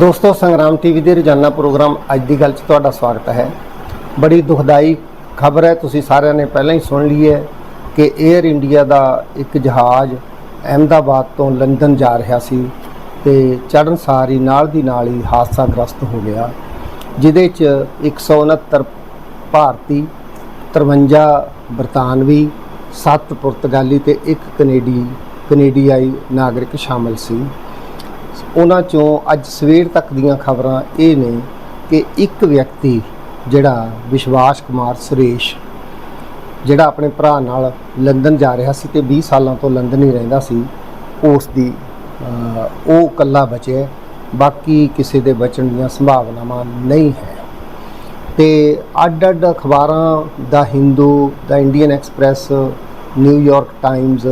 ਦੋਸਤੋ, ਸੰਗਰਾਮ ਟੀਵੀ ਦੇ ਰੋਜ਼ਾਨਾ ਪ੍ਰੋਗਰਾਮ ਅੱਜ ਦੀ ਗੱਲ 'ਚ ਤੁਹਾਡਾ ਸਵਾਗਤ ਹੈ। ਬੜੀ ਦੁਖਦਾਈ ਖਬਰ ਹੈ, ਤੁਸੀਂ ਸਾਰਿਆਂ ਨੇ ਪਹਿਲਾਂ ਹੀ ਸੁਣ ਲਈ ਹੈ ਕਿ 에ਅਰ ਇੰਡੀਆ ਦਾ ਇੱਕ ਜਹਾਜ਼ ਅਹਿਮਦਾਬਾਦ ਤੋਂ ਲੰਡਨ ਜਾ ਰਿਹਾ ਸੀ ਤੇ ਚੜ੍ਹਨ ਸਾਰ ਹੀ ਨਾਲ ਦੀ ਨਾਲ ਹੀ ਹਾਦਸਾਗ੍ਰਸਤ ਹੋ ਗਿਆ, ਜਿਹਦੇ 'ਚ 169 ਭਾਰਤੀ 53 ਬਰਤਾਨਵੀ 7 ਪੁਰਤਗਾਲੀ ਤੇ ਇੱਕ ਕੈਨੇਡੀ, ਕੈਨੇਡੀਆਈ ਨਾਗਰਿਕ ਸ਼ਾਮਲ ਸੀ। ਉਹਨਾਂ ਚੋਂ ਅੱਜ ਸਵੇਰ ਤੱਕ ਦੀਆਂ ਖਬਰਾਂ ਇਹ ਨੇ ਕਿ ਇੱਕ ਵਿਅਕਤੀ ਜਿਹੜਾ ਵਿਸ਼ਵਾਸ ਕੁਮਾਰ ਸੁਰੇਸ਼, ਜਿਹੜਾ ਆਪਣੇ ਭਰਾ ਨਾਲ ਲੰਡਨ ਜਾ ਰਿਹਾ ਸੀ ਤੇ 20 ਸਾਲਾਂ ਤੋਂ ਲੰਡਨ ਹੀ ਰਹਿੰਦਾ ਸੀ, ਉਸ ਦੀ ਉਹ ਇਕੱਲਾ ਬਚਿਆ ਬਾਕੀ ਕਿਸੇ ਦੇ ਬਚਣ ਦੀਆਂ ਸੰਭਾਵਨਾਵਾਂ ਨਹੀਂ ਹੈ। ਤੇ ਅੱਡ ਅੱਡ ਅਖਬਾਰਾਂ ਦਾ ਹਿੰਦੂ ਦਾ Indian Express New York Times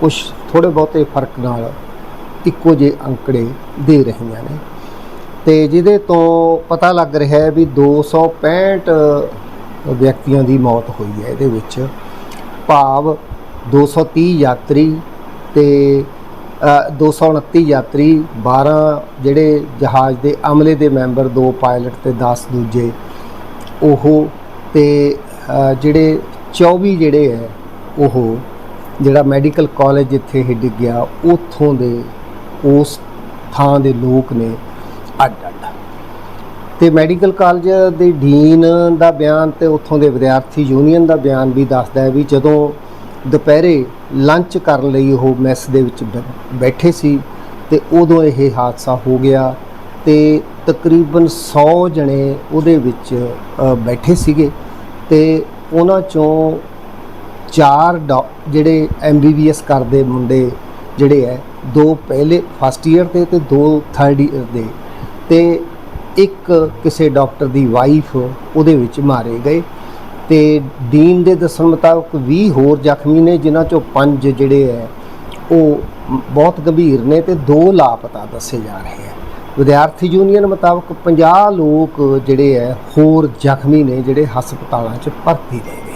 ਕੁਝ ਥੋੜੇ ਬਹੁਤੇ ਫ਼ਰਕ ਨਾਲ ਇੱਕੋ ਜਿਹੇ ਅੰਕੜੇ ਦੇ ਰਹੀਆਂ ਨੇ। ਤੇ ਜਿਹਦੇ ਤੋਂ ਪਤਾ ਲੱਗ ਰਿਹਾ ਹੈ ਵੀ 265 ਵਿਅਕਤੀਆਂ ਦੀ ਮੌਤ ਹੋਈ ਹੈ। ਇਹਦੇ ਵਿੱਚ ਭਾਵ 230 ਯਾਤਰੀ ਤੇ ਅ, 229 ਯਾਤਰੀ 12 ਜਿਹੜੇ ਜਹਾਜ਼ ਦੇ ਅਮਲੇ ਦੇ ਮੈਂਬਰ ਦੋ ਪਾਇਲਟ ਤੇ 10 ਦੂਜੇ ਉਹ ਤੇ ਜਿਹੜੇ 24 ਜਿਹੜੇ ਹੈ ਉਹ ਜਿਹੜਾ ਮੈਡੀਕਲ ਕਾਲਜ ਜਿੱਥੇ ਇਹ ਡਿੱਗਿਆ ਉੱਥੋਂ ਦੇ ਉਸ ਥਾਂ ਦੇ ਲੋਕ ਨੇ ਅੱਡ ਅੱਡ। ਤੇ ਮੈਡੀਕਲ ਕਾਲਜ ਦੇ ਡੀਨ ਦਾ ਬਿਆਨ ਤੇ ਉੱਥੋਂ ਦੇ ਵਿਦਿਆਰਥੀ ਯੂਨੀਅਨ ਦਾ ਬਿਆਨ ਵੀ ਦੱਸਦਾ ਹੈ ਵੀ ਜਦੋਂ ਦੁਪਹਿਰੇ ਲੰਚ ਕਰਨ ਲਈ ਉਹ ਮੈਸ ਦੇ ਵਿੱਚ ਬ- ਬੈਠੇ ਸੀ ਤੇ ਉਦੋਂ ਇਹ ਹਾਦਸਾ ਹੋ ਗਿਆ ਤੇ ਤਕਰੀਬਨ 100 ਜਣੇ ਉਹਦੇ ਵਿੱਚ ਬੈਠੇ ਸੀਗੇ ਤੇ ਉਹਨਾਂ ਚੋਂ ਚਾਰ ਡੋ- ਜਿਹੜੇ ਐਮਬੀਬੀਐਸ ਕਰਦੇ ਮੁੰਡੇ ਜਿਹੜੇ ਹੈ, ਦੋ ਪਹਿਲੇ ਫਸਟ ਈਅਰ ਦੇ ਤੇ ਦੋ ਥਰਡ ਈਅਰ ਦੇ। ਤੇ ਇੱਕ ਕਿਸੇ ਡਾਕਟਰ ਦੀ ਵਾਈਫ ਉਹਦੇ ਵਿੱਚ ਮਾਰੇ ਗਏ। ਤੇ ਡੀਨ ਦੇ ਦੱਸਣ ਮੁਤਾਬਕ 20 ਹੋਰ ਜ਼ਖਮੀ ਨੇ, ਜਿਨ੍ਹਾਂ ਚੋਂ ਪੰਜ ਜਿਹੜੇ ਹੈ, ਉਹ ਬਹੁਤ ਗੰਭੀਰ ਨੇ ਤੇ ਦੋ ਲਾਪਤਾ ਦੱਸੇ ਜਾ ਰਹੇ ਹੈ। ਵਿਦਿਆਰਥੀ ਯੂਨੀਅਨ ਮੁਤਾਬਕ 50 ਲੋਕ ਜਿਹੜੇ ਹੈ, ਹੋਰ ਜ਼ਖਮੀ ਨੇ ਜਿਹੜੇ ਹਸਪਤਾਲਾਂ 'ਚ ਭਰਤੀ ਨੇ।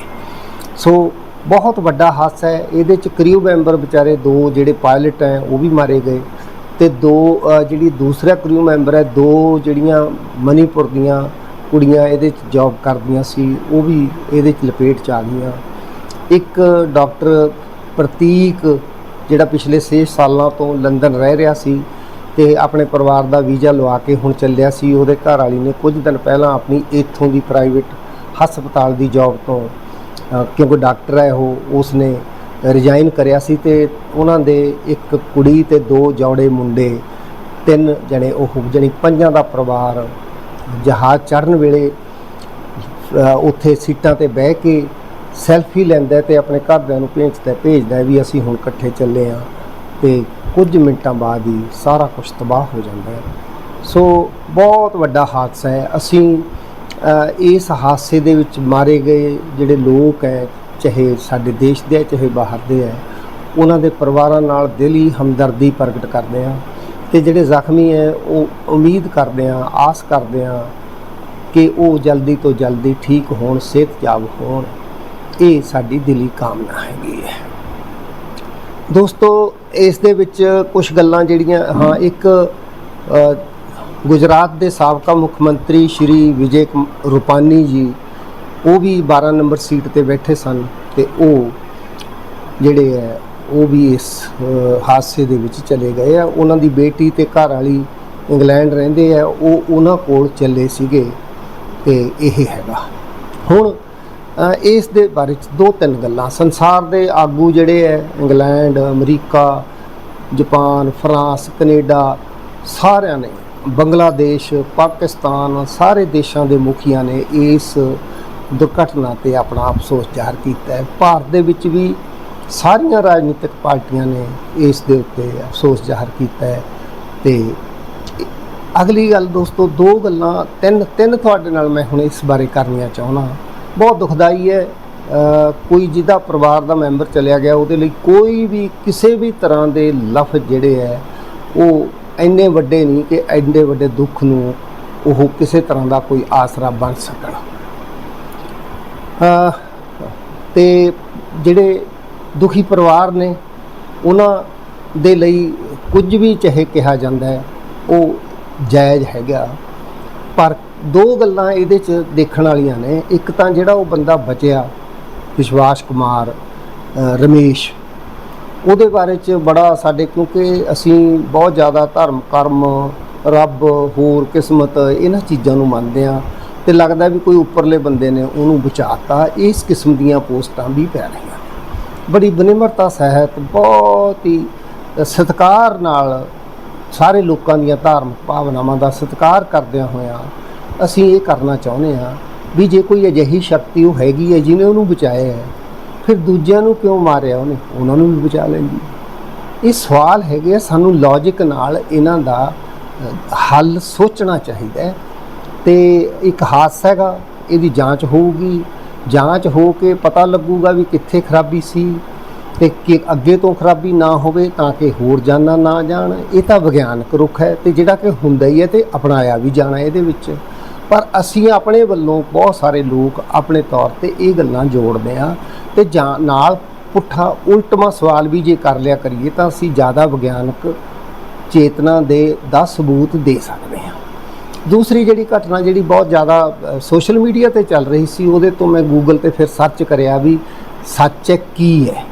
ਸੋ ਬਹੁਤ ਵੱਡਾ ਹਾਦਸਾ ਹੈ। ਇਹਦੇ ਚ ਕ੍ਰਿਊ ਮੈਂਬਰ ਵਿਚਾਰੇ ਦੋ ਜਿਹੜੇ ਪਾਇਲਟ ਹੈ, ਉਹ ਵੀ ਮਾਰੇ ਗਏ ਤੇ ਦੋ ਜਿਹੜੀ ਦੂਸਰਾ ਕ੍ਰਿਊ ਮੈਂਬਰ ਹੈ, ਦੋ ਜਿਹੜੀਆਂ ਮਨੀਪੁਰ ਦੀਆਂ ਕੁੜੀਆਂ ਇਹਦੇ ਚ ਜੌਬ ਕਰਦੀਆਂ ਸੀ, ਉਹ ਵੀ ਇਹਦੇ ਚ ਲਪੇਟ ਚ ਆ ਗਈਆਂ। ਇੱਕ ਡਾਕਟਰ ਪ੍ਰਤੀਕ ਜਿਹੜਾ ਪਿਛਲੇ 6 ਸਾਲਾਂ ਤੋਂ ਲੰਡਨ ਰਹਿ ਰਿਹਾ ਸੀ ਤੇ ਆਪਣੇ ਪਰਿਵਾਰ ਦਾ ਵੀਜ਼ਾ ਲਵਾ ਕੇ ਹੁਣ ਚੱਲਿਆ ਸੀ। ਉਹਦੇ ਘਰ ਵਾਲੀ ਨੇ ਕੁਝ ਦਿਨ ਪਹਿਲਾਂ ਆਪਣੀ ਇੱਥੋਂ ਦੀ ਪ੍ਰਾਈਵੇਟ ਹਸਪਤਾਲ ਦੀ ਜੌਬ ਤੋਂ ਕਿਉਂਕਿ ਡਾਕਟਰ ਹੈ ਉਹ, ਉਸਨੇ ਰਿਜ਼ਾਈਨ ਕਰਿਆ ਸੀ ਤੇ ਉਹਨਾਂ ਦੇ ਇੱਕ ਕੁੜੀ ਤੇ ਦੋ ਜੋੜੇ ਮੁੰਡੇ, ਤਿੰਨ ਜਣੇ ਉਹ ਜਣੀ ਪੰਜਾਂ ਦਾ ਪਰਿਵਾਰ ਜਹਾਜ਼ ਚੜ੍ਹਨ ਵੇਲੇ ਉੱਥੇ ਸੀਟਾਂ ਤੇ ਬਹਿ ਕੇ ਸੈਲਫੀ ਲੈਂਦਾ ਹੈ ਤੇ ਆਪਣੇ ਘਰਦਿਆਂ ਨੂੰ ਭੇਜਦਾ ਭੇਜਦਾ ਵੀ ਅਸੀਂ ਹੁਣ ਇਕੱਠੇ ਚੱਲੇ ਆ ਤੇ ਕੁਝ ਮਿੰਟਾਂ ਬਾਅਦ ਹੀ ਸਾਰਾ ਕੁਝ ਤਬਾਹ ਹੋ ਜਾਂਦਾ ਹੈ। ਸੋ ਬਹੁਤ ਵੱਡਾ ਹਾਦਸਾ ਹੈ। ਅਸੀਂ ਇਸ ਹਾਦਸੇ ਦੇ ਵਿੱਚ ਮਾਰੇ ਗਏ ਜਿਹੜੇ ਲੋਕ ਹੈ, ਚਾਹੇ ਸਾਡੇ ਦੇਸ਼ ਦੇ ਹੈ, ਚਾਹੇ ਬਾਹਰ ਦੇ ਹੈ, ਉਹਨਾਂ ਦੇ ਪਰਿਵਾਰਾਂ ਨਾਲ ਦਿਲੀ ਹਮਦਰਦੀ ਪ੍ਰਗਟ ਕਰਦੇ ਹਾਂ ਤੇ ਜਿਹੜੇ ਜ਼ਖਮੀ ਹੈ, ਉਹ ਉਮੀਦ ਕਰਦੇ ਹਾਂ, ਆਸ ਕਰਦੇ ਹਾਂ ਕਿ ਉਹ ਜਲਦੀ ਤੋਂ ਜਲਦੀ ਠੀਕ ਹੋਣ, ਸਿਹਤਯਾਬ ਹੋਣ। ਇਹ ਸਾਡੀ ਦਿਲੀ ਕਾਮਨਾ ਹੈਗੀ ਹੈ। ਦੋਸਤੋ, ਇਸ ਦੇ ਵਿੱਚ ਕੁਝ ਗੱਲਾਂ ਜਿਹੜੀਆਂ, ਹਾਂ, ਇੱਕ ਗੁਜਰਾਤ ਦੇ ਸਾਬਕਾ ਮੁੱਖ ਮੰਤਰੀ ਸ਼੍ਰੀ ਵਿਜੇ ਕੁਮ- ਰੂਪਾਨੀ ਜੀ, ਉਹ ਵੀ 12 ਨੰਬਰ ਸੀਟ ਤੇ ਬੈਠੇ ਸਨ ਤੇ ਉਹ ਜਿਹੜੇ ਹੈ, ਉਹ ਵੀ ਇਸ ਹਾਦਸੇ ਦੇ ਵਿੱਚ ਚਲੇ ਗਏ ਆ। ਉਹਨਾਂ ਦੀ ਬੇਟੀ ਤੇ ਘਰ ਵਾਲੀ ਇੰਗਲੈਂਡ ਰਹਿੰਦੇ ਆ। ਉਹ ਉਹਨਾਂ ਕੋਲ ਚੱਲੇ ਸੀਗੇ ਤੇ ਇਹ ਹੈਗਾ। ਹੁਣ ਇਸ ਦੇ ਬਾਰੇ ਚ ਦੋ ਤਿੰਨ ਗੱਲਾਂ। ਸੰਸਾਰ ਦੇ ਆਗੂ ਜਿਹੜੇ ਹੈ, England, America, Japan, France, Canada, ਸਾਰਿਆਂ ਨੇ ਬੰਗਲਾਦੇਸ਼, ਪਾਕਿਸਤਾਨ ਸਾਰੇ ਦੇਸ਼ਾਂ ਦੇ ਮੁਖੀਆਂ ਨੇ ਇਸ ਦੁਰਘਟਨਾ ਤੇ ਆਪਣਾ ਅਫਸੋਸ ਜ਼ਾਹਰ ਕੀਤਾ ਹੈ। ਭਾਰਤ ਦੇ ਵਿੱਚ ਵੀ ਸਾਰੀਆਂ ਰਾਜਨੀਤਿਕ ਪਾਰਟੀਆਂ ਨੇ ਇਸ ਦੇ ਉੱਤੇ ਅਫਸੋਸ ਜ਼ਾਹਰ ਕੀਤਾ ਹੈ। ਤੇ ਅਗਲੀ ਗੱਲ ਦੋਸਤੋ, ਦੋ ਗੱਲਾਂ, ਤਿੰਨ ਤਿੰਨ ਤੁਹਾਡੇ ਨਾਲ ਮੈਂ ਹੁਣ ਇਸ ਬਾਰੇ ਕਰਨੀਆਂ ਚਾਹੁੰਦਾ। ਬਹੁਤ ਦੁਖਦਾਈ ਹੈ ਕੋਈ ਜਿਹਦਾ ਪਰਿਵਾਰ ਦਾ ਮੈਂਬਰ ਚਲਿਆ ਗਿਆ, ਉਹਦੇ ਲਈ ਕੋਈ ਵੀ ਕਿਸੇ ਵੀ ਤਰ੍ਹਾਂ ਦੇ ਲਫ਼ਜ਼ ਜਿਹੜੇ ਹੈ, ਉਹ ਇੰਨੇ ਵੱਡੇ ਨਹੀਂ ਕਿ ਐਡੇ ਵੱਡੇ ਦੁੱਖ ਨੂੰ ਉਹ ਕਿਸੇ ਤਰ੍ਹਾਂ ਦਾ ਕੋਈ ਆਸਰਾ ਬਣ ਸਕਣ। ਅ, ਤੇ ਜਿਹੜੇ ਦੁਖੀ ਪਰਿਵਾਰ ਨੇ ਉਹਨਾਂ ਦੇ ਲਈ ਕੁਝ ਵੀ ਚਾਹੇ ਕਿਹਾ ਜਾਂਦਾ ਹੈ ਉਹ ਜਾਇਜ਼ ਹੈਗਾ। ਪਰ ਦੋ ਗੱਲਾਂ ਇਹਦੇ 'ਚ ਦੇਖਣ ਵਾਲੀਆਂ ਨੇ। ਇੱਕ ਤਾਂ ਜਿਹੜਾ ਉਹ ਬੰਦਾ ਬਚਿਆ ਵਿਸ਼ਵਾਸ ਕੁਮਾਰ ਰਮੇਸ਼ ਉਹਦੇ ਬਾਰੇ ਚ ਬੜਾ ਸਾਡੇ ਕਿਉਂਕਿ ਅਸੀਂ ਬਹੁਤ ਜ਼ਿਆਦਾ ਧਰਮ, ਕਰਮ, ਰੱਬ, ਹੋਰ ਕਿਸਮਤ ਇਹਨਾਂ ਚੀਜ਼ਾਂ ਨੂੰ ਮੰਨਦੇ ਆ ਤੇ ਲੱਗਦਾ ਵੀ ਕੋਈ ਉੱਪਰਲੇ ਬੰਦੇ ਨੇ ਉਹਨੂੰ ਬਚਾਤਾ, ਇਸ ਕਿਸਮ ਦੀਆਂ ਪੋਸਟਾਂ ਵੀ ਪੈ ਰਹੀਆਂ। ਬੜੀ ਬਨਿਮਰਤਾ, ਸਹਿਤ, ਬਹੁਤ ਹੀ ਸਤਿਕਾਰ ਨਾਲ ਸਾਰੇ ਲੋਕਾਂ ਦੀਆਂ ਧਾਰਮਿਕ ਭਾਵਨਾਵਾਂ ਦਾ ਸਤਿਕਾਰ ਕਰਦਿਆਂ ਹੋਇਆਂ ਅਸੀਂ ਇਹ ਕਰਨਾ ਚਾਹੁੰਦੇ ਹਾਂ ਵੀ ਜੇ ਕੋਈ ਅਜਿਹੀ ਸ਼ਕਤੀ ਉਹ ਹੈਗੀ ਹੈ, ਜਿਹਨੇ ਉਹਨੂੰ ਬਚਾਇਆ ਹੈ ਫਿਰ ਦੂਜਿਆਂ ਨੂੰ ਕਿਉਂ ਮਾਰਿਆ ਉਹਨੇ? ਉਹਨਾਂ ਨੂੰ ਵੀ ਬਚਾ ਲੈਂਦੀ। ਇਹ ਸਵਾਲ ਹੈਗੇ ਆ, ਸਾਨੂੰ ਲੌਜੀਕ ਨਾਲ ਇਹਨਾਂ ਦਾ ਹੱਲ ਸੋਚਣਾ ਚਾਹੀਦਾ ਹੈ। ਤੇ ਇੱਕ ਹਾਦਸਾ ਹੈਗਾ ਇਹਦੀ ਜਾਂਚ ਹੋਊਗੀ। ਜਾਂਚ ਹੋ ਕੇ ਪਤਾ ਲੱਗੂਗਾ ਵੀ ਕਿੱਥੇ ਖਰਾਬੀ ਸੀ ਤੇ ਕਿ ਅੱਗੇ ਤੋਂ ਖਰਾਬੀ ਨਾ ਹੋਵੇ ਤਾਂ ਕਿ ਹੋਰ ਜਾਨਾਂ ਨਾ ਜਾਣ। ਇਹ ਤਾਂ ਵਿਗਿਆਨਕ ਰੁਖ ਹੈ ਤੇ ਜਿਹੜਾ ਕਿ ਹੁੰਦਾ ਹੀ ਹੈ ਤੇ ਅਪਣਾਇਆ ਵੀ ਜਾਣਾ ਇਹਦੇ ਵਿੱਚ। ਪਰ ਅਸੀਂ ਆਪਣੇ ਵੱਲੋਂ ਬਹੁਤ ਸਾਰੇ ਲੋਕ ਆਪਣੇ ਤੌਰ ਤੇ ਇਹ ਗੱਲਾਂ ਜੋੜਦੇ ਆ ਤੇ ਜਾਂ ਨਾਲ ਪੁੱਠਾ ਉਲਟਮਾ ਸਵਾਲ ਵੀ ਜੇ ਕਰ ਲਿਆ ਕਰੀਏ ਤਾਂ ਅਸੀਂ ਜ਼ਿਆਦਾ ਵਿਗਿਆਨਕ ਚੇਤਨਾ ਦੇ 10 ਸਬੂਤ ਦੇ ਸਕਦੇ ਹਾਂ। ਦੂਸਰੀ ਜਿਹੜੀ ਘਟਨਾ ਜਿਹੜੀ ਬਹੁਤ ਜ਼ਿਆਦਾ ਸੋਸ਼ਲ ਮੀਡੀਆ ਤੇ ਚੱਲ ਰਹੀ ਸੀ, ਉਹਦੇ ਤੋਂ ਮੈਂ ਗੂਗਲ ਤੇ ਫਿਰ ਸਰਚ ਕਰਿਆ ਵੀ ਸੱਚ ਹੈ ਕੀ ਹੈ।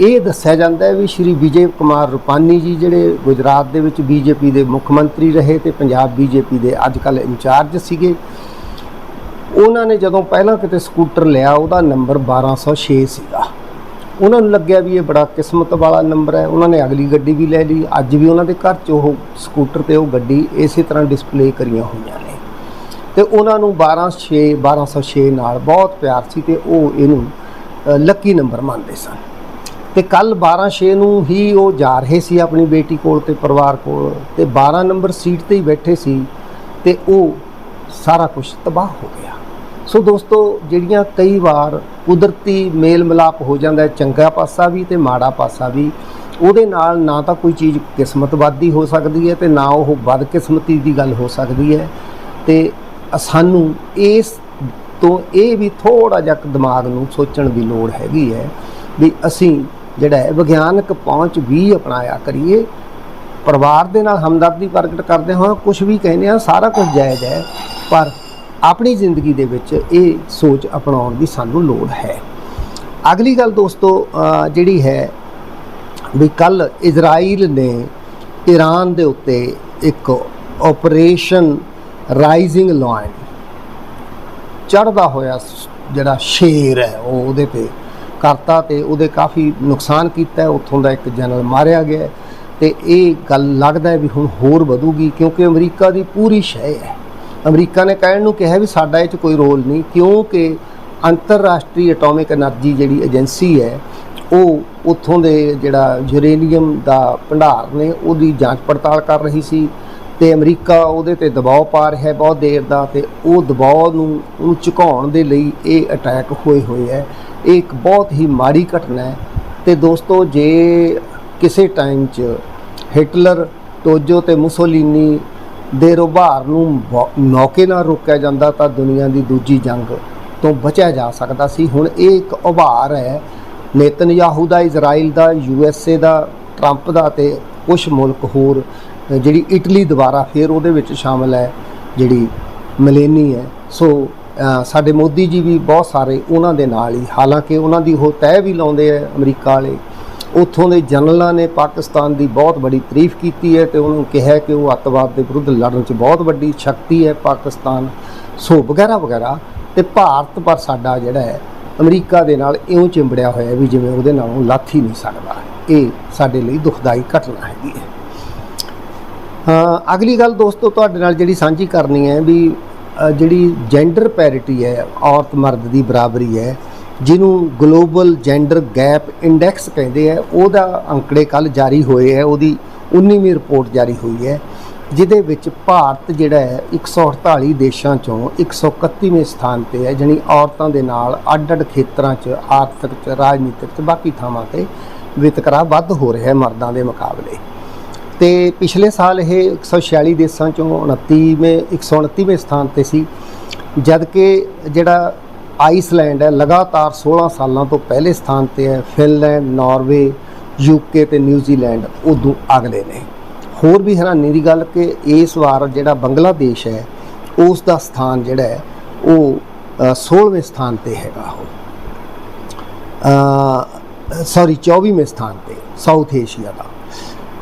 ਇਹ ਦੱਸਿਆ ਜਾਂਦਾ ਹੈ ਵੀ ਸ਼੍ਰੀ ਵਿਜੇ ਕੁਮਾਰ ਰੁਪਾਨੀ ਜੀ ਜਿਹੜੇ ਗੁਜਰਾਤ ਦੇ ਵਿੱਚ ਬੀਜੇਪੀ ਦੇ ਮੁੱਖ ਮੰਤਰੀ ਰਹੇ ਤੇ ਪੰਜਾਬ ਬੀਜੇਪੀ ਦੇ ਅੱਜ ਕੱਲ ਇੰਚਾਰਜ ਸੀਗੇ। ਉਹਨਾਂ ਨੇ ਜਦੋਂ ਪਹਿਲਾਂ ਕਿਤੇ ਸਕੂਟਰ ਲਿਆ, ਉਹਦਾ ਨੰਬਰ 1206 ਸੀਗਾ। ਉਹਨਾਂ ਨੂੰ ਲੱਗਿਆ ਵੀ ਇਹ ਬੜਾ ਕਿਸਮਤ ਵਾਲਾ ਨੰਬਰ ਹੈ। ਉਹਨਾਂ ਨੇ ਅਗਲੀ ਗੱਡੀ ਵੀ ਲੈ ਲਈ। ਅੱਜ ਵੀ ਉਹਨਾਂ ਦੇ ਘਰ 'ਚ ਉਹ ਸਕੂਟਰ ਤੇ ਉਹ ਗੱਡੀ ਇਸੇ ਤਰ੍ਹਾਂ ਡਿਸਪਲੇ ਕਰੀਆਂ ਹੋਈਆਂ ਨੇ। ਤੇ ਉਹਨਾਂ ਨੂੰ 126 1206 ਨਾਲ ਬਹੁਤ ਪਿਆਰ ਸੀ ਤੇ ਉਹ ਇਹਨੂੰ ਲੱਕੀ ਨੰਬਰ ਮੰਨਦੇ ਸਨ। ਤੇ ਕੱਲ 12/6 ਨੂੰ ਹੀ ਉਹ ਜਾ ਰਹੇ ਸੀ ਆਪਣੀ ਬੇਟੀ ਕੋਲ ਤੇ ਪਰਿਵਾਰ ਕੋਲ ਤੇ 12 ਨੰਬਰ ਸੀਟ ਤੇ ਹੀ ਬੈਠੇ ਸੀ ਤੇ ਉਹ ਸਾਰਾ ਕੁਝ ਤਬਾਹ ਹੋ ਗਿਆ। ਸੋ ਦੋਸਤੋ, ਜਿਹੜੀਆਂ ਕਈ ਵਾਰ ਕੁਦਰਤੀ ਮੇਲ ਮਿਲਾਪ ਹੋ ਜਾਂਦਾ ਚੰਗਾ ਪਾਸਾ ਵੀ ਤੇ ਮਾੜਾ ਪਾਸਾ ਵੀ, ਉਹਦੇ ਨਾਲ ਨਾ ਤਾਂ ਕੋਈ ਚੀਜ਼ ਕਿਸਮਤਵਾਦੀ ਹੋ ਸਕਦੀ ਹੈ ਤੇ ਨਾ ਉਹ ਬਦਕਿਸਮਤੀ ਦੀ ਗੱਲ ਹੋ ਸਕਦੀ ਹੈ ਤੇ ਸਾਨੂੰ ਇਸ ਤੋਂ ਇਹ ਵੀ ਥੋੜਾ ਜਿਹਾ ਦਿਮਾਗ ਨੂੰ ਸੋਚਣ ਦੀ ਲੋੜ ਹੈਗੀ ਹੈ ਵੀ ਅਸੀਂ ਜਿਹੜਾ ਹੈ, ਵਿਗਿਆਨਕ ਪਹੁੰਚ ਵੀ ਅਪਣਾਇਆ ਕਰੀਏ। ਪਰਿਵਾਰ ਦੇ ਨਾਲ ਹਮਦਰਦੀ ਪ੍ਰਗਟ ਕਰਦੇ ਹਾਂ ਕੁਝ ਵੀ ਕਹਿੰਦੇ ਆ ਸਾਰਾ ਕੁਝ ਜਾਇਜ਼ ਹੈ। ਪਰ ਆਪਣੀ ਜ਼ਿੰਦਗੀ ਦੇ ਵਿੱਚ ਇਹ ਸੋਚ ਅਪਣਾਉਣ ਦੀ ਸਾਨੂੰ ਲੋੜ ਹੈ। ਅਗਲੀ ਗੱਲ ਦੋਸਤੋ ਜਿਹੜੀ ਹੈ ਵੀ ਕੱਲ ਇਜ਼ਰਾਈਲ ਨੇ ਈਰਾਨ ਦੇ ਉੱਤੇ ਇੱਕ ਆਪਰੇਸ਼ਨ ਰਾਈਜ਼ਿੰਗ ਲਾਇਨ ਚੜਦਾ ਹੋਇਆ ਜਿਹੜਾ ਸ਼ੇਰ ਹੈ, ਉਹ ਉਹਦੇ ਤੇ ਕਰਤਾ ਤੇ ਉਹਦੇ ਕਾਫੀ ਨੁਕਸਾਨ ਕੀਤਾ ਉੱਥੋਂ ਦਾ ਇੱਕ ਜਨਰਲ ਮਾਰਿਆ ਗਿਆ ਤੇ ਇਹ ਗੱਲ ਲੱਗਦਾ ਹੈ ਵੀ ਹੁਣ ਹੋਰ ਵਧੂਗੀ ਕਿਉਂਕਿ ਅਮਰੀਕਾ ਦੀ ਪੂਰੀ ਸ਼ੈ ਹੈ। ਅਮਰੀਕਾ ਨੇ ਕਹਿਣ ਨੂੰ ਕਿਹਾ ਵੀ ਸਾਡਾ ਇਹ 'ਚ ਕੋਈ ਰੋਲ ਨਹੀਂ ਕਿਉਂਕਿ ਅੰਤਰਰਾਸ਼ਟਰੀ ਐਟੋਮਿਕ એનર્ਜੀ ਜਿਹੜੀ ਏਜੰਸੀ ਹੈ, ਉਹ ਉੱਥੋਂ ਦੇ ਜਿਹੜਾ ਯੂਰੇਨੀਅਮ ਦਾ ਭੰਡਾਰ ਨੇ, ਉਹਦੀ ਜਾਂਚ ਪੜਤਾਲ ਕਰ ਰਹੀ ਸੀ ਤੇ ਅਮਰੀਕਾ ਉਹਦੇ ਤੇ ਦਬਾਅ ਪਾ ਰਿਹਾ ਹੈ ਬਹੁਤ ਦੇਰ ਦਾ ਤੇ ਉਹ ਦਬਾਅ ਨੂੰ ਉਹਨੂੰ ਝੁਕਾਉਣ ਦੇ ਲਈ ਇਹ ਅਟੈਕ ਹੋਏ ਹੋਏ ਹੈ। ਇਹ ਇੱਕ ਬਹੁਤ ਹੀ ਮਾੜੀ ਘਟਨਾ ਹੈ ਤੇ ਦੋਸਤੋ ਜੇ ਕਿਸੇ ਟਾਈਮ 'ਚ ਹਿਟਲਰ ਟੋਜੋ ਤੇ ਮੁਸੋਲੀਨੀ ਦੇ ਰੁਭਾਰ ਨੂੰ ਬੋ- ਨੌਕੇ ਨਾਲ ਰੋਕਿਆ ਜਾਂਦਾ ਤਾਂ ਦੁਨੀਆ ਦੀ ਦੂਜੀ ਜੰਗ ਤੋਂ ਬਚਿਆ ਜਾ ਸਕਦਾ ਸੀ ਹੁਣ ਇਹ ਇੱਕ ਉਭਾਰ ਹੈ ਨੇਤਨਯਾਹੂ ਦਾ ਇਜ਼ਰਾਈਲ ਦਾ ਯੂਐਸਏ ਦਾ ਟਰੰਪ ਦਾ ਤੇ ਕੁਝ ਮੁਲਕ ਹੋਰ ਜਿਹੜੀ ਇਟਲੀ ਦੁਬਾਰਾ ਫਿਰ ਉਹਦੇ ਵਿੱਚ ਸ਼ਾਮਲ ਹੈ ਜਿਹੜੀ ਮਲੇਨੀ ਹੈ ਸੋ ਸਾਡੇ ਮੋਦੀ ਜੀ ਵੀ ਬਹੁਤ ਸਾਰੇ ਉਹਨਾਂ ਦੇ ਨਾਲ ਹੀ, ਹਾਲਾਂਕਿ ਉਹਨਾਂ ਦੀ ਉਹ ਤੈਅ ਵੀ ਲਾਉਂਦੇ ਆ ਅਮਰੀਕਾ ਵਾਲੇ, ਉੱਥੋਂ ਦੇ ਜਨਰਲਾਂ ਨੇ ਪਾਕਿਸਤਾਨ ਦੀ ਬਹੁਤ ਬੜੀ ਤਾਰੀਫ ਕੀਤੀ ਹੈ ਤੇ ਉਹਨੂੰ ਕਿਹਾ ਕਿ ਉਹ ਅੱਤਵਾਦ ਦੇ ਵਿਰੁੱਧ ਲੜਨ 'ਚ ਬਹੁਤ ਵੱਡੀ ਸ਼ਕਤੀ ਹੈ ਪਾਕਿਸਤਾਨ, ਸੋ ਵਗੈਰਾ ਵਗੈਰਾ, ਤੇ ਭਾਰਤ ਪਰ ਸਾਡਾ ਜਿਹੜਾ ਹੈ, ਅਮਰੀਕਾ ਦੇ ਨਾਲ ਇਉਂ ਚਿੰਬੜਿਆ ਹੋਇਆ ਵੀ ਜਿਵੇਂ ਉਹਦੇ ਨਾਲੋਂ ਲੱਥ ਹੀ ਨਹੀਂ ਸਕਦਾ। ਇਹ ਸਾਡੇ ਲਈ ਦੁਖਦਾਈ ਘਟਨਾ ਹੈਗੀ ਹੈ। ਅਗਲੀ ਗੱਲ ਦੋਸਤੋ, ਤੁਹਾਡੇ ਨਾਲ ਜਿਹੜੀ ਸਾਂਝੀ ਕਰਨੀ ਹੈ ਵੀ ਜਿਹੜੀ ਜੈਂਡਰ ਪੈਰਿਟੀ ਹੈ, ਔਰਤ ਮਰਦ ਦੀ ਬਰਾਬਰੀ ਹੈ, ਜਿਹਨੂੰ ਗਲੋਬਲ ਜੈਂਡਰ ਗੈਪ ਇੰਡੈਕਸ ਕਹਿੰਦੇ ਆ ਉਹਦਾ ਅੰਕੜੇ ਕੱਲ ਜਾਰੀ ਹੋਏ ਹੈ, ਉਹਦੀ 19ਵੀਂ ਰਿਪੋਰਟ ਜਾਰੀ ਹੋਈ ਹੈ, ਜਿਹਦੇ ਵਿੱਚ ਭਾਰਤ ਜਿਹੜਾ ਹੈ 148 ਦੇਸ਼ਾਂ ਚੋਂ 131ਵੇਂ ਸਥਾਨ ਤੇ ਹੈ, ਜਾਣੀ ਔਰਤਾਂ ਦੇ ਨਾਲ ਅੱਡ-ਅੱਡ ਖੇਤਰਾਂ 'ਚ, ਆਰਥਿਕ 'ਚ, ਰਾਜਨੀਤਿਕ 'ਚ, ਬਾਕੀ ਥਾਵਾਂ ਤੇ ਵਿਤਕਰਾ ਵੱਧ ਹੋ ਰਿਹਾ ਹੈ ਮਰਦਾਂ ਦੇ ਮੁਕਾਬਲੇ। ਤੇ ਪਿਛਲੇ ਸਾਲ ਇਹ 146 ਦੇਸ਼ਾਂ ਚੋਂ 29ਵੇਂ 129ਵੇਂ ਸਥਾਨ ਤੇ ਸੀ। ਜਦ ਕਿ ਜਿਹੜਾ ਆਈਸਲੈਂਡ ਹੈ ਲਗਾਤਾਰ 16 ਸਾਲਾਂ ਤੋਂ ਪਹਿਲੇ ਸਥਾਨ ਤੇ ਹੈ ਫਿਨਲੈਂਡ ਨਾਰਵੇ ਯੂਕੇ ਤੇ ਨਿਊਜ਼ੀਲੈਂਡ ਉਦੋਂ ਅਗਲੇ ਨੇ। ਹੋਰ ਵੀ ਹੈਰਾਨੀ ਦੀ ਗੱਲ ਕਿ ਇਸ ਵਾਰ ਜਿਹੜਾ ਬੰਗਲਾਦੇਸ਼ ਹੈ ਉਸ ਦਾ ਸਥਾਨ ਜਿਹੜਾ ਹੈ ਉਹ ਅ, 16ਵੇਂ ਸਥਾਨ ਤੇ ਹੈਗਾ ਉਹ। ਸੌਰੀ 24ਵੇਂ ਸਥਾਨ ਤੇ ਸਾਊਥ ਏਸ਼ੀਆ ਦਾ।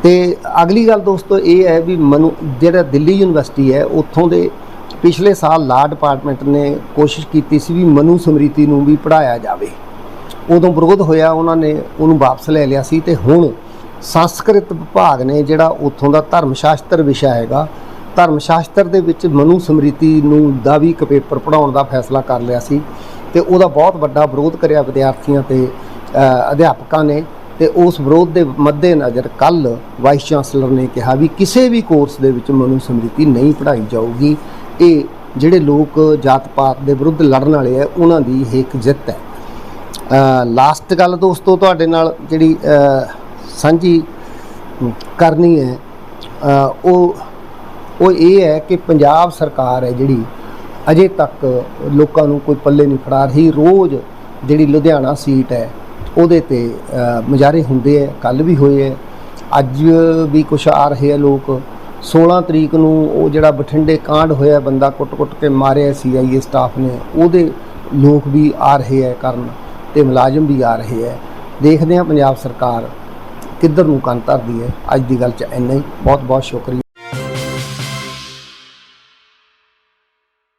ਤੇ ਅਗਲੀ ਗੱਲ ਦੋਸਤੋ ਇਹ ਹੈ ਵੀ ਮਨੂ ਜਿਹੜਾ ਦਿੱਲੀ ਯੂਨੀਵਰਸਿਟੀ ਹੈ, ਉੱਥੋਂ ਦੇ ਪਿਛਲੇ ਸਾਲ ਲਾ ਡਿਪਾਰਟਮੈਂਟ ਨੇ ਕੋਸ਼ਿਸ਼ ਕੀਤੀ ਸੀ ਵੀ ਮਨੂ ਸਮ੍ਰਿਤੀ ਨੂੰ ਵੀ ਪੜਾਇਆ ਜਾਵੇ। ਉਦੋਂ ਵਿਰੋਧ ਹੋਇਆ ਉਹਨਾਂ ਨੇ, ਉਹਨੂੰ ਵਾਪਸ ਲੈ ਲਿਆ ਸੀ ਤੇ ਹੁਣ ਸੰਸਕ੍ਰਿਤ ਵਿਭਾਗ ਨੇ ਜਿਹੜਾ ਉੱਥੋਂ ਦਾ ਧਰਮ ਸ਼ਾਸਤਰ ਵਿਸ਼ਾ ਹੈਗਾ ਧਰਮ ਸ਼ਾਸਤਰ ਦੇ ਵਿੱਚ ਮਨੂ ਸਮ੍ਰਿਤੀ ਨੂੰ ਦਾ ਵੀ ਇੱਕ ਪੇਪਰ ਪੜਾਉਣ ਦਾ ਫੈਸਲਾ ਕਰ ਲਿਆ ਸੀ ਤੇ ਉਹਦਾ ਬਹੁਤ ਵੱਡਾ ਵਿਰੋਧ ਕਰਿਆ ਵਿਦਿਆਰਥੀਆਂ ਤੇ ਅਧਿਆਪਕਾਂ ਨੇ। ਤੇ ਉਸ ਵਿਰੋਧ ਦੇ ਮੱਦੇਨਜ਼ਰ ਕੱਲ ਵਾਈਸ ਚਾਂਸਲਰ ਨੇ ਕਿਹਾ ਵੀ ਕਿਸੇ ਵੀ ਕੋਰਸ ਦੇ ਵਿੱਚ ਮਨੂ ਸਮ੍ਰਿਤੀ ਨਹੀਂ ਪੜ੍ਹਾਈ ਜਾਊਗੀ। ਇਹ ਜਿਹੜੇ ਲੋਕ ਜਾਤ ਪਾਤ ਦੇ ਵਿਰੁੱਧ ਲੜਨ ਵਾਲੇ ਆ, ਉਹਨਾਂ ਦੀ ਇਹ ਇੱਕ ਜਿੱਤ ਹੈ। ਲਾਸਟ ਗੱਲ ਦੋਸਤੋ ਤੁਹਾਡੇ ਨਾਲ ਜਿਹੜੀ ਸਾਂਝੀ ਕਰਨੀ ਹੈ ਉਹ ਉਹ ਇਹ ਹੈ ਕਿ ਪੰਜਾਬ ਸਰਕਾਰ ਹੈ ਜਿਹੜੀ ਅਜੇ ਤੱਕ ਲੋਕਾਂ ਨੂੰ ਕੋਈ ਪੱਲੇ ਨਹੀਂ ਫੜਾ ਰਹੀ। ਰੋਜ਼ ਜਿਹੜੀ ਲੁਧਿਆਣਾ ਸੀਟ ਹੈ ਉਹਦੇ ਤੇ ਮੁਜ਼ਾਹਰੇ ਹੁੰਦੇ ਹੈ ਕੱਲ ਵੀ ਹੋਏ ਹੈ ਅੱਜ ਵੀ ਕੁਛ ਆ ਰਹੇ ਆ ਲੋਕ। 16 ਤਰੀਕ ਨੂੰ ਉਹ ਜਿਹੜਾ ਬਠਿੰਡੇ ਕਾਂਡ ਹੋਇਆ, ਬੰਦਾ ਕੁੱਟ-ਕੁੱਟ ਕੇ ਮਾਰਿਆ ਸੀਆਈਏ ਸਟਾਫ ਨੇ, ਉਹਦੇ ਲੋਕ ਵੀ ਆ ਰਹੇ ਹੈ ਕਰਨ ਤੇ ਮੁਲਾਜ਼ਮ ਵੀ ਆ ਰਹੇ ਹੈ ਦੇਖਦੇ ਹਾਂ ਪੰਜਾਬ ਸਰਕਾਰ ਕਿੱਧਰ ਨੂੰ ਕੰਨ ਧਰਦੀ ਹੈ ਅੱਜ ਦੀ ਗੱਲ 'ਚ ਇੰਨਾ ਹੀ। ਬਹੁਤ ਬਹੁਤ ਸ਼ੁਕਰੀਆ।